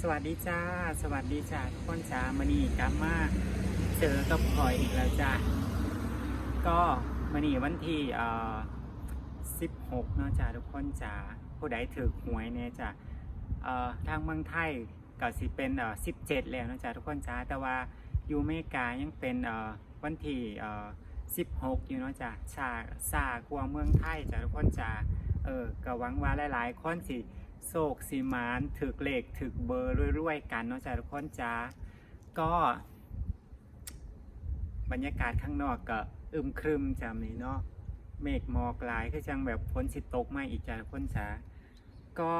สวัสดีจ้า สวัสดีจ้าทุกคนจ้ามานี่กลับมาเจอกับพลอยอีกแล้วจ้าก็มานี่วันที่เอ่อ16เนาะจ้าทุกคนจ้าผู้ใดถือหวยเนี่ยจ้าเอ่อทางเมืองไทยก็สิเป็นเอ่อ17แล้วเนาะจ้าทุกคนจ้าแต่ว่าอยู่เมกายังเป็นเอ่อวันที่เอ่อ16อยู่เนาะจ้าชาซากว่าเมืองไทยจ้าทุกคนจ้าเออก็หวังว่าหลายๆคนสิ โศกสีมานถึกเหลขถึกเบอร์รวยๆกันเนาะจ้าทุกคนจ้าก็บรรยากาศข้างนอกก็อึมครึมจำนี่เนาะเมฆหมอกหลายคือจังแบบฝนสิตกมาอีกจ้าทุกคนจ้าก็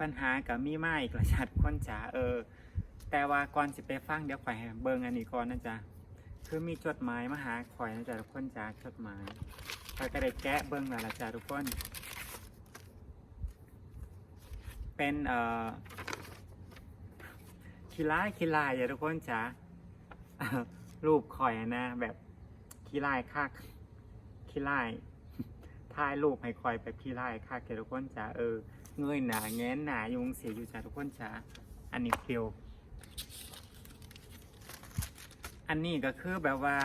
ปัญหากับมีไมาอีกและจ้าทุกคนจ้าเออ แต่ว่าก่อนสิไปฟังเดี๋ยวข่อยเบิ่งอันนี้ก่อนนะจ๊ะคือมีจดหมายมาหาข่อยนะจ๊ะทุกคนจ้าจดหมายข่อยก็ได้แกะเบิ่งแล้วละจ้าทุกคน เป็นเอ่อคีร่ายคีรายอย่าทุกคนจ๋ารูปข่อยนะ แบบคีรายคักคีรายถ่ายรูปให้ข่อยแบบคีรายคักอย่าทุกคนจ๋าเออเงยหนาแง้นหนายุงเสียอยู่จ้าทุกคนจ๋าอันนี้เพียวอันนี้ก็คือแบบว่า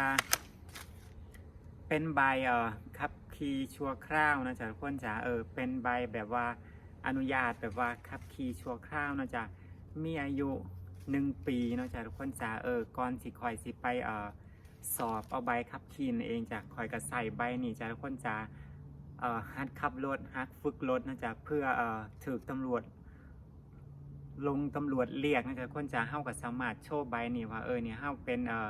เป็นใบเอ่อขับขี่ชั่วคราวนะจ๊ะทุกคนจ๋าเออเป็นใบแบบว่า อนุญาตแบบว่าขับขี่ชั่วคราวเนาะจ้ะมีอายุหนึ่งปีเนาะจ้ะทุกคนจ้ะเออก่อนสิคอยสิไปเออสอบเอาใบขับขี่เองจ้ะคอยก็ใส่ใบนี่จ้ะทุกคนจ้ะเอ่อหัดขับรถหัดฝึกรถนะจ๊ะเพื่อเอ่อถือตำรวจ ลงตำรวจเรียกนะจ๊ะทุกคนจ้ะเฮ้าก็สามารถโชว์ใบนี่ว่าเออเนี่ยเฮ้าเป็นเอ่อ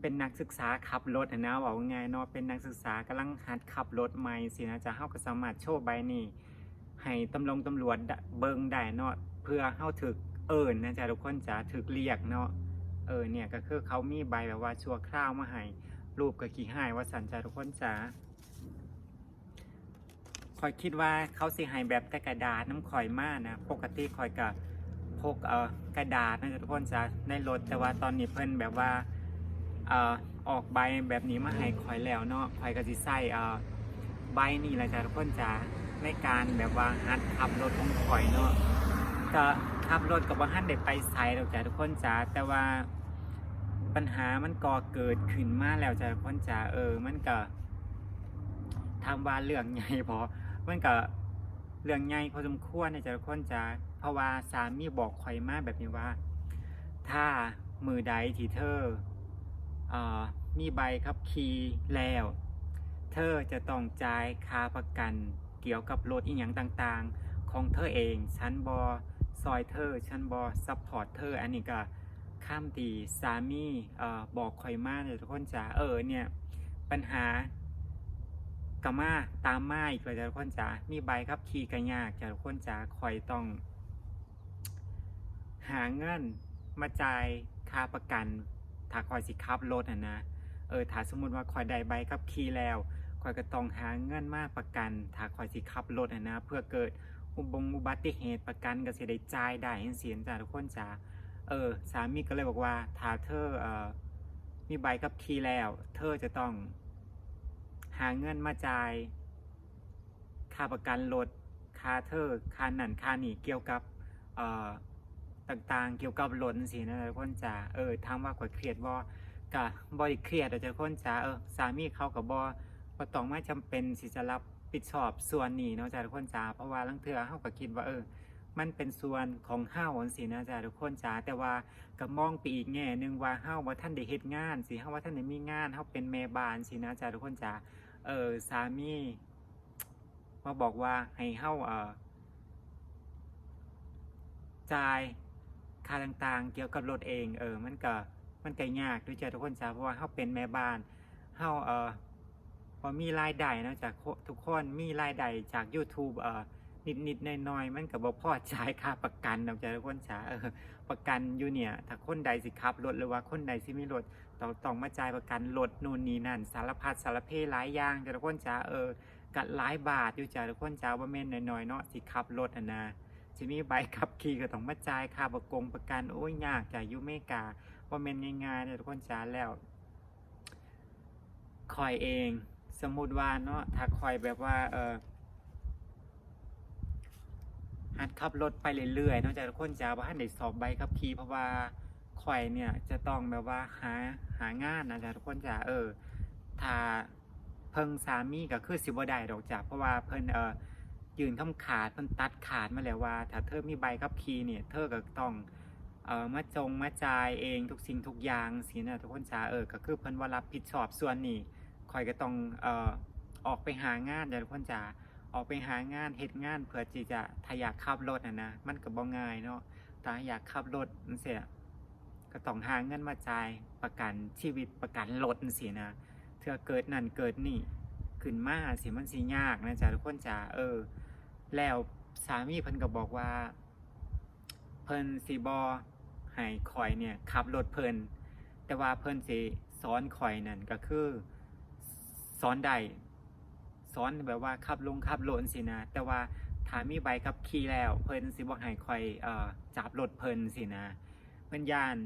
เป็นนักศึกษาขับรถอะนะบอกง่ายเนาะเป็นนักศึกษากำลังหัดขับรถใหม่สินะจ๊ะเฮาก็สามารถโชว์ใบนี่ ให้ตำรวจตำรวจเบิงได้เนาะเพื่อเข้าถึกเอิญนะจ๊ะทุกคนจ๋าถึกเรียกเนาะเออเนี่ยก็คือเขามีใบแบบว่าชั่วคราวมาให้รูปกับกี่ให้ว่าสันจ้าทุกคนจ๋าคอยคิดว่าเขาสิให้แบบแต่กระดาษน้ำข่อยมากนะปกติคอยกับพกเอ่อกระดาษนะจ๊ะทุกคนจ๋าในรถแต่ว่าตอนนี้เพิ่นแบบว่าเอ่อออกใบแบบนี้มาให้คอยแล้วเนาะคอยก็สิใส่เอ่อใบนี่แหละจ้ะทุกคนจ๋า ในการแบบว่าหัดขับรถของข่อยเนาะก็ขับรถกับว่าหันเด็ไปไซด์เราจ้ะทุกคนจ้าแต่ว่าปัญหามันก่อเกิดขึ้นมาแล้วจ้ะทุกคนจ้าเออ มันก็ทำว่าเรื่องใหญ่พอมันก็เรื่องใหญ่พอสมควรนะจ้ะทุกคนจ้าเพราะว่าสามีบอกข่อยมาแบบนี้ว่า ถ้ามือใดที่เธอเออมีใบขับขี่แล้ว เธอจะต้องจ่ายค่าประกัน เกี่ยวกับรถอีหยังต่างๆ ของเธอเองฉันบอซอยเธอฉันบอซัพพอร์ตเธออันนี้ก็ข้ามตีสามีเอ่อบอกคอยมาเลยทุกคนจ๋าเออเนี่ยปัญหากามาตามมาอีกเลยจ้ะทุกคนจ๋ามีใบขับขี่กันยากจ้ะทุกคนจ๋าคอยต้อง หาเงินมาจ่ายค่าประกันถ้าคอยสิขับรถอะนะเออถ้าสมมติว่าคอยได้ใบขับขี่แล้ว คอยก็ต้องหาเงินมาประกัน ถ้าคอยสิขับรถอะนะ เพื่อเกิดอุบงอุบัติเหตุประกันก็สิได้จ่ายได้เสียนจ้าทุกคนจ้าเออ สามีก็เลยบอกว่าถ้าเธอเออมีใบขับขี่แล้ว เธอจะต้อง หาเงินมาจ่ายค่าประกันรถค่าเธอค่านั่นค่านี่เกี่ยวกับเอ่อต่างๆ เกี่ยวกับรถสินะทุกคนจ้าเออถามว่าข่อยเครียดบ่กะบริเครียดแต่คนจ้าเออสามีเขากับบอ ต้องไม่จำเป็นสิจะรับผิดชอบส่วนนี้เนาะจ้าทุกคนจ้าเพราะว่าลังเทือเขาก็คิดว่าเออ มันเป็นส่วนของเฮาสินะจ้าทุกคนจ้าแต่ว่าก็มองไปอีกแง่หนึงว่าเฮาว่าท่านได้เฮ็ดงานสิเฮาว่าท่านได้มีงานเฮาเป็นแม่บ้านสินะจ้าทุกคนจ้าเออสามีมาบอกว่าให้เฮาเออจ่ายค่าต่างๆ เกี่ยวกับรถเอง เออ มันก็มันก็ยากด้วยจ้ะทุกคนจ้าเพราะว่าเฮาเป็นแม่บ้านเฮาเออ อมีรายได้เนาะจากทุกคนมีรายได้จาก YouTube เอ่อนิดๆหน่อยๆมันก็บ่พอจ่ายค่าประกันเนาะจ้ะทุกคนจ้าเออประกันอยู่เนี่ย ถ้าคนใดสิขับรถหรือว่าคนใดสิมีรถต้องต้องมาจ่ายประกันรถนู่นนี่นั่น สารพัดสารเพหลายอย่างจ้ะทุกคนจ้าเออกัดหลายบาทอยู่จ้ะทุกคนจ้าบ่แม่นน้อยๆเนาะสิขับรถอะนะสิมีใบขับขี่ก็ต้องมาจ่ายค่าประกงประกันโอ้ยยากจ้ะอยู่เมกาว่าเมนง่ายๆเนี่ยทุกคนจ้าแล้วคอยเอง สมมุติว่าเนาะถ้าคอยแบบว่าเออหัดขับรถไปเรื่อยๆนอกจากทุกคนจะว่าให้ได้สอบใบขับขี่เพราะว่าข่อยเนี่ยจะต้องแบบว่าหาหางานนะจ๊ะทุกคนจะเออถ้าเพิ่งสามีก็คือสิบ่ได้ดอกจ้ะเพราะว่าเพิ่นเออยืนคำขาดเพิ่นตัดขาดมาแล้วว่า ถ้าเธอมีใบขับขี่เนี่ยเธอก็ต้องเออมาจงมาจ่ายเองทุกสิ่งทุกอย่างสินะทุกคนจ้าเออก็คือเพิ่นว่ารับผิดชอบส่วนนี้ ข่อยก็ต้องเอ่อออกไปหางานจ้ะทุกคนจ้าออกไปหางานเฮ็ดงานเพื่อที่จะถ้าอยากขับรถนะนะมันก็บ่ง่ายเนาะถ้าอยากขับรถจังซี่อะก็ต้องหาเงินมาจ่ายประกันชีวิตประกันรถจังซี่นะเธอเกิดนั่นเกิดนี่ขึ้นมาสิมันสิยากนะจ๊ะทุกคนจ๋าเออ แล้วสามีเพิ่นก็บอกว่า เพิ่นสิบอให้ข่อยเนี่ยขับรถเพิ่นแต่ว่าเพิ่นสิสอนข่อยนั่นก็คือ สอนได้สอนแบบว่าขับลงขับรถสินะ แต่ว่าถ้ามีใบขับขี่แล้ว เพิ่นสิบ่ให้ข่อยเอ่อจับรถเพิ่นสินะเพิ่นย่าน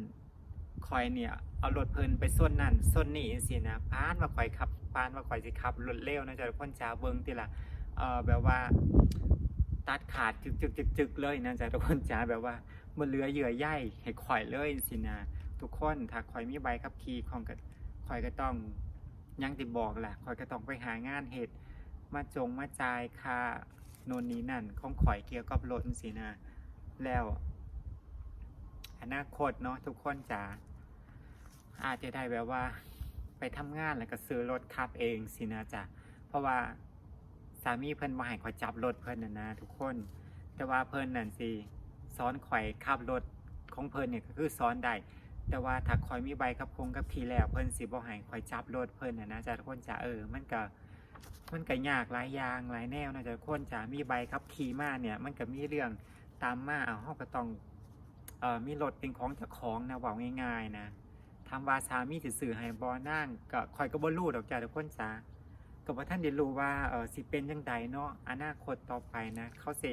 คอยเนี่ยเอารถเพลินไปส้นนั่นส้นนี่สินะพานมาคอยขับพานมาคอยสิขับรถเร็วนะจ๊ะคนจ้าเบิ้งติละเออแบบว่า ตัดขาดจึกจึกจึกจึกเลยนะจ๊ะทุกคนจ้าแบบว่ามันเหลือเหยื่อใยให้ข่อยเลยสินะทุกคนถ้าข่อยมีใบขับขี่ของก็ข่อยก็ต้อง ยังติบอกแหละข่อยก็ต้องไปหางานเหตุมาจงมาจ่ายค่าโนนนี้นั่นของข่อยเกี่ยวกับรถสินะแล้ว อนาคตเนาะทุกคนจะอาจจะได้แบบว่า ไปทำงานแล้วก็ซื้อรถขับเองสินะจ๊ะเพราะว่าสามีเพิ่นมาให้ข่อยจับรถเพิ่นนะนะทุกคน แต่ว่าเพิ่นนั่นสิสอนข่อยขับรถของเพิ่นเนี่ยก็คือสอนได้ แต่ว่าถ้าข่อยมีใบขับคงกับขี่แล้วเพิ่นสิบ่ให้ข่อยจับรถเพิ่นนะนะจ๊ะทุกคนจะเออมันก็มันก็ยากหลายอย่างหลายแนวนะจ๊ะทุกคนจะมีใบขับขี่มาเนี่ย มันก็มีเรื่องตามมาเอาเฮาก็ต้องเอ่อมีรถเป็นของเจ้าของนะเว่าง่ายๆนะทำวาสามีสิสื่อให้บอนั่งก็คอยก็บ่รู้ดอกจ้าทุกคนจ้าก็บ่ท่านได้รู้ว่าเออสิเป็นจังใดเนาะอนาคตต่อไปนะเขาสิ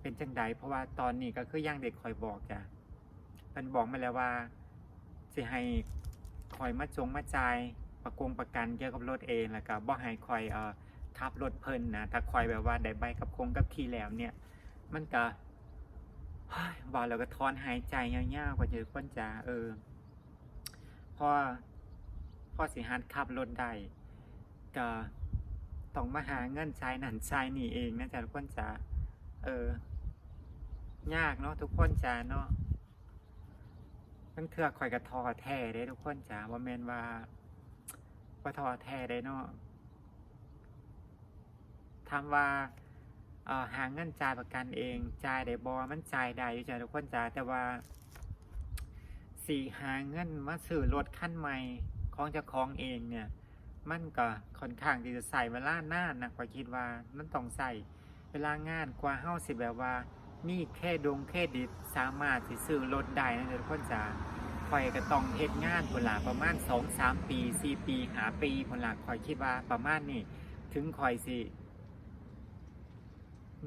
เป็นจังใดเพราะว่าตอนนี้ก็คืออย่างเด็กคอยบอกจ้ะมันบอกมาแล้วว่า สิให้คอยมาจงมาจ่ายประกงประกันเกี่ยวกับรถเองแล้วก็บ่ให้คอยเอ่อขับรถเพิ่นนะถ้าคอยแบบว่าได้ใบกับคงกับขี่แล้วเนี่ย มันก็บอกแล้วก็ทอนหายใจยาวๆกว่าจะคนจ๋าเออพอพอสิหัดขับรถได้ก็ต้องมาหาเงินใช้นั่นใช้นี่เองนะจ๊ะทุกคนจ๋าเออ ยากเนาะทุกคนจ๋าเนาะ ตั้งเทือข่อยกระทอแท้ได้ทุกคนจ๋าว่าแมนว่าว่าทอแท้ได้เนาะถาว่าเอ่อหาเงินจ่ายประกันเองจ่ายได้บอมันจ่ายได้อยู่จ้ะทุกคนจ้าแต่ว่าสี่หาเงินมาซื้อรถคันใหม่ของจ้าของเองเนี่ย มันก็ค่อนข้างที่จะใส่เวลานานนะขอยคิดว่ามันต้องใส่เวลางานกว่าเฮาสิแบบว่า มีแค่ดงแค่ดิดสามารถสิซื้อรถได้นะทุกคนจ้าข่อยก็ต้องเฮ็ดงานพุ่นละประมาณสองสามปีสี่ปีหาปีพุ่นละข่อยคิดว่าประมาณนี้ถึงข่อยสิ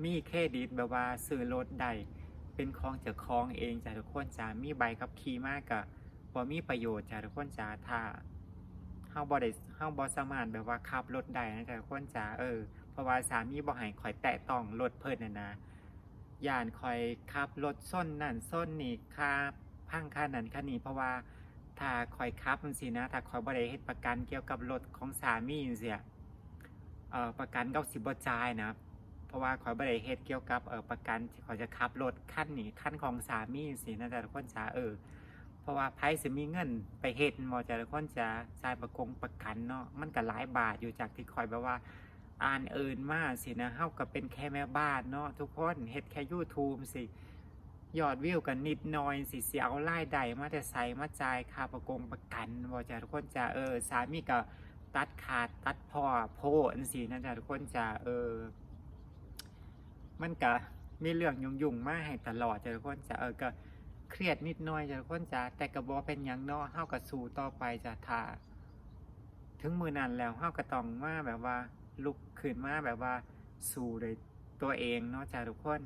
มีเครดิตแบบว่าซื้อรถได้เป็นของเจ้าของเองจ้ะทุกคนจ้ามีใบขับขี่มากกับบ่มีประโยชน์จ้ะทุกคนจ้าถ้าเฮาบ่ได้เฮาบ่สามารถแบบว่าขับรถได้นะจ้ะทุกคนจ้าเออเพราะว่าสามีบ่ให้ข่อยแตะต้องรถเพิ่นน่ะนะ ย่านข่อยขับรถส้นนั่นส้นนี่ค่าพังค่านั่นค่านี้เพราะว่าถ้าข่อยขับมันสินะ ถ้าข่อยบ่ได้เฮ็ดประกันเกี่ยวกับรถของสามีจังซี่เอ่อประกันเขาสิบ่จ่ายนะเพราะว่าขอยบริเฮ็ดเกี่ยวกับเออประกันที่ขอยจะขับรถขั้นนี้ขั้นของสามีสินะจ๊ะทุกคนจ้าเออเพราะว่าไพ่สิมีเงินไปเฮ็ดมอจะทุกคนจะจ่ายประกงประกันเนาะมันก็หลายบาทอยู่จากที่คอยแบบว่า อ่านเอินมาสินะเฮาก็เป็นแค่แม่บ้านเนาะทุกคนเฮ็ดแค่ YouTube สิยอดวิวกันนิดหน่อยสิเสียเอารายได้มาแต่ใส่มาจ่ายค่าประกงประกันบ่จ้ะทุกคนจะเออสามีก็ตัดขาดตัดพ่อโพอันสินะจ๊ะทุกคนจะเออ มันก็มีเรื่องยุ่งๆมาให้ตลอดจ้ะทุกคนจะเออก็เครียดนิดหน่อยจ้ะทุกคนจ้ะแต่ก็บ่เป็นยังเนาะเฮาก็สู้ต่อไปจ้ะถ้าถึงมือนั้นแล้วเฮาก็ต้องมาแบบว่า ลุกขึ้นมาแบบว่าสู้ด้วยตัวเองเนาะจ้ะทุกคน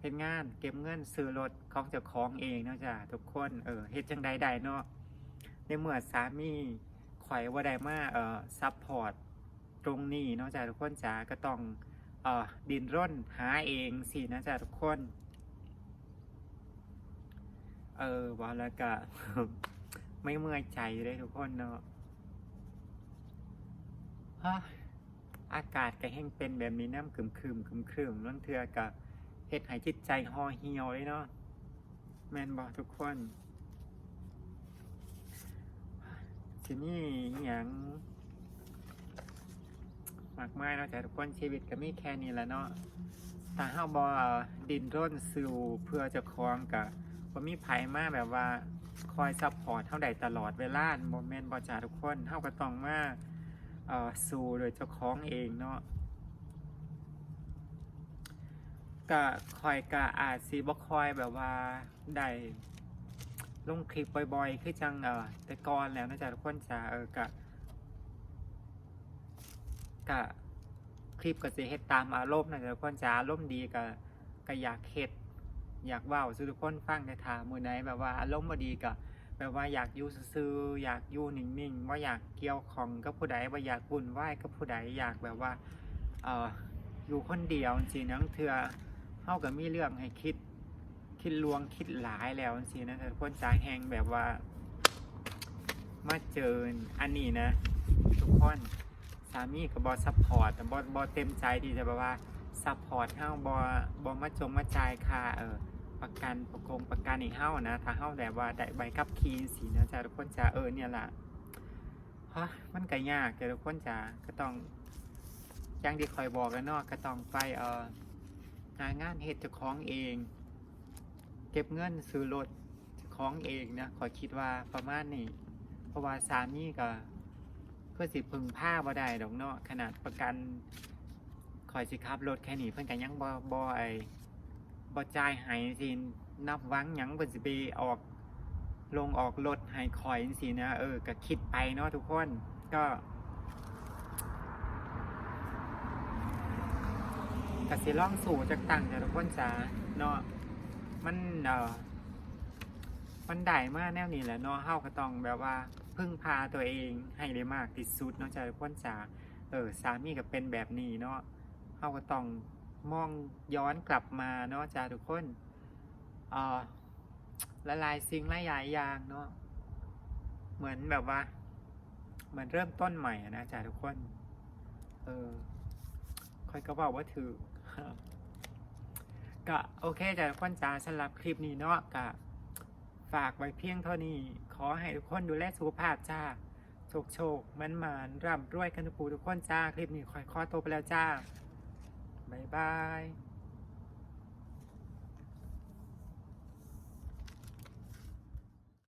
เฮ็ดงานเก็บเงินซื้อรถของเจ้าของเองเนาะจ้ะทุกคนเออเฮ็ดจังใดได้เนาะในเมื่อสามีข่อยว่าได้มาเอ่อซัพพอร์ตตรงนี้เนาะจ้ะทุกคนจ้ะก็ต้องเอ่อดินร่นหาเองสินะจ๊ะทุกคน เออว่าแล้วก็ไม่เมื่อยใจเลยทุกคนเนาะ อากาศก็แห้งเป็นแบบนี้น้ำคึมคึมคึมคึมนั่นเถื่อกับเฮ็ดให้จิตใจห่อเหี่ยวเลยเนาะแมนบอกทุกคนทีนี้อย่างมากมายเนาะแต่ทุกคนชีวิตก็มีแค่นี้แหละเนาะถ้าเฮาบ่ดินร่นสู่เพื่อจะคล้องกับบ่มีไผมาแบบว่าคอยซัพพอร์ตเท่าใดตลอดเวลาโมเมนต์บ่จ้าทุกคนเฮาก็ต้องมา สู่โดยเจ้าของเองเนาะก็คอยก็อาจสิบ่คอยแบบว่าได้ลงคลิปบ่อยๆ คือจังเอ่อแต่ก่อนแล้วนะจ๊ะทุกคนจ้าเออก็ก็คลิปก็สิเฮ็ดตามอารมณ์นะจ๊ะทุกคนจ้าอารมณ์ดีก็ก็อยากเฮ็ดอยากเว้าสู่ทุกคนฟังแต่ถามมือไหนแบบว่าอารมณ์บ่ดีก็ แบบว่าอยากอยู่ซื่ออยากอยู่นิ่งๆว่าอยากเกี่ยวของกับผู้ใดว่าอยากวุ่นวายกับผู้ใดอยากแบบว่าเอ่ออยู่คนเดียวจริงๆนะเทื่อเฮาก็มีเรื่องให้คิด คิดลวงคิดหลายแล้วจรินะแต่คนจาแหงแบบว่า มาเจออันนี้นะ ทุกคนสามีกับบอซัพพอร์ตบอบอเต็มใจที่จะแบบว่าซัพพอร์ตเฮาบอบอมาจงมาจ่ายค่าเออ ประกันประกงประกันอีกเฮานะถ้าเฮาแบบว่าได้ใบขับขี่สีนะจ๊ะทุกคนจะเออเนี่ยล่ะฮะมันก็ยากแต่ทุกคนจะก็ต้องอย่างที่คอยบอกกันเนาะก็ต้องไปเออหางานเฮ็ดเจ้าของเอง เก็บเงินซื้อรถเจ้าของเองนะขอคิดว่าประมาณนี้เพราะว่าสามีก็เพื่อสิพึงผ้าบ่ได้ดอกเนาะขนาดประกันคอยสิขับรถแค่นี้เพิ่อนก็ยังบ่บ่ไอ บ่จ่ายให้สินับวังหยังเพิ่นสิไปออก ลงออกรถให้คอยจังซี่นะเออก็คิดไปเนาะทุกคนก็กสิลองสู่จักตั้งจ้ะทุกคนจ้าเนาะมันเออมันได้มากแนวนี้แหละเนาะเฮาก็ต้องแบบว่าพึ่งพาตัวเองให้ได้มากที่สุดเนาะจ้ะทุกคนจ๋าเออสามีก็เป็นแบบนี้เนาะเฮาก็ต้อง มองย้อนกลับมาเนาะจ้ะทุกคนออละลายสิ่งหลายๆอย่างเนาะเหมือนแบบว่า เหมือนเริ่มต้นใหม่นะจ้ะทุกคน เออค่อยก็บอกว่าถือก็โอเคจ้ะทุกคนจ๋าสำหรับคลิปนี้เนาะก็ฝากไว้เพียงเท่านี้ ขอให้ทุกคนดูแลสุขภาพจ้าโชคโชคมันมานร่ำรวยกันทุกผู้ทุกคนจ้า คลิปนี้คอยคอโตไปแล้วจ้า บ๊ายบาย